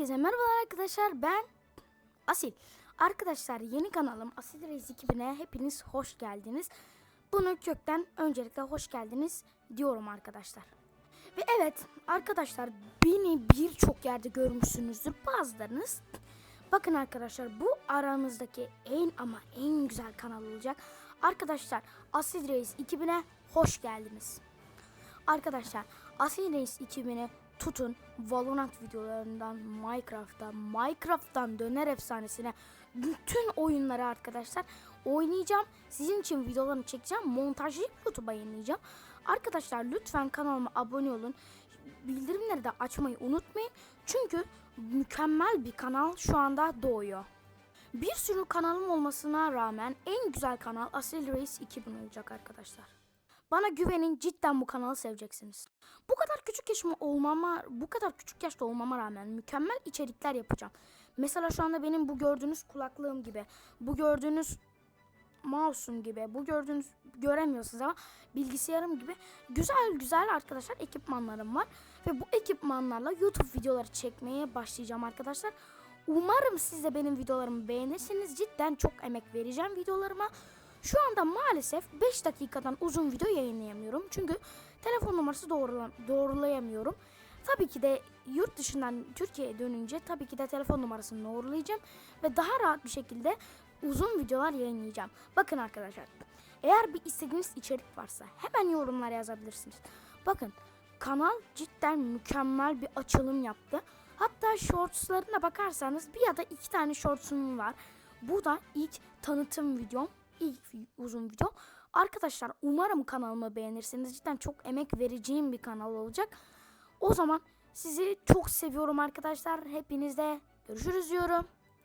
Herkese merhabalar arkadaşlar ben Asil. Arkadaşlar yeni kanalım Asil Reis 2000'e hepiniz hoş geldiniz. Bunu kökten öncelikle hoş geldiniz diyorum arkadaşlar. Ve evet arkadaşlar beni birçok yerde görmüşsünüzdür bazılarınız. Bakın arkadaşlar bu aramızdaki en ama en güzel kanal olacak. Arkadaşlar Asil Reis 2000'e hoş geldiniz. Arkadaşlar Asil Reis 2000'i tutun Valorant videolarından Minecraft'ta, Minecraft'tan döner efsanesine bütün oyunları arkadaşlar oynayacağım. Sizin için videolarını çekeceğim. Montajlayıp YouTube'a yayınlayacağım. Arkadaşlar lütfen kanalıma abone olun. Bildirimleri de açmayı unutmayın. Çünkü mükemmel bir kanal şu anda doğuyor. Bir sürü kanalım olmasına rağmen en güzel kanal Asil Reis 2000 olacak arkadaşlar. Bana güvenin cidden bu kanalı seveceksiniz. Bu kadar küçük yaşım olmama, bu kadar küçük yaşta olmama rağmen mükemmel içerikler yapacağım. Mesela şu anda benim bu gördüğünüz kulaklığım gibi, bu gördüğünüz mouse'um gibi, bu gördüğünüz göremiyorsunuz ama bilgisayarım gibi güzel güzel arkadaşlar ekipmanlarım var. Ve bu ekipmanlarla YouTube videoları çekmeye başlayacağım arkadaşlar. Umarım siz de benim videolarımı beğenirsiniz. Cidden çok emek vereceğim videolarıma. Şu anda maalesef 5 dakikadan uzun video yayınlayamıyorum. Çünkü telefon numarası doğrula- doğrulayamıyorum. Tabii ki de yurt dışından Türkiye'ye dönünce tabii ki de telefon numarasını doğrulayacağım. Ve daha rahat bir şekilde uzun videolar yayınlayacağım. Bakın arkadaşlar eğer bir istediğiniz içerik varsa hemen yorumlara yazabilirsiniz. Bakın kanal cidden mükemmel bir açılım yaptı. Hatta shortslarına bakarsanız bir ya da iki tane shortsum var. Bu da ilk tanıtım videom. İlk uzun video. Arkadaşlar umarım kanalımı beğenirsiniz. Cidden çok emek vereceğim bir kanal olacak. O zaman sizi çok seviyorum arkadaşlar. Hepinizle görüşürüz diyorum.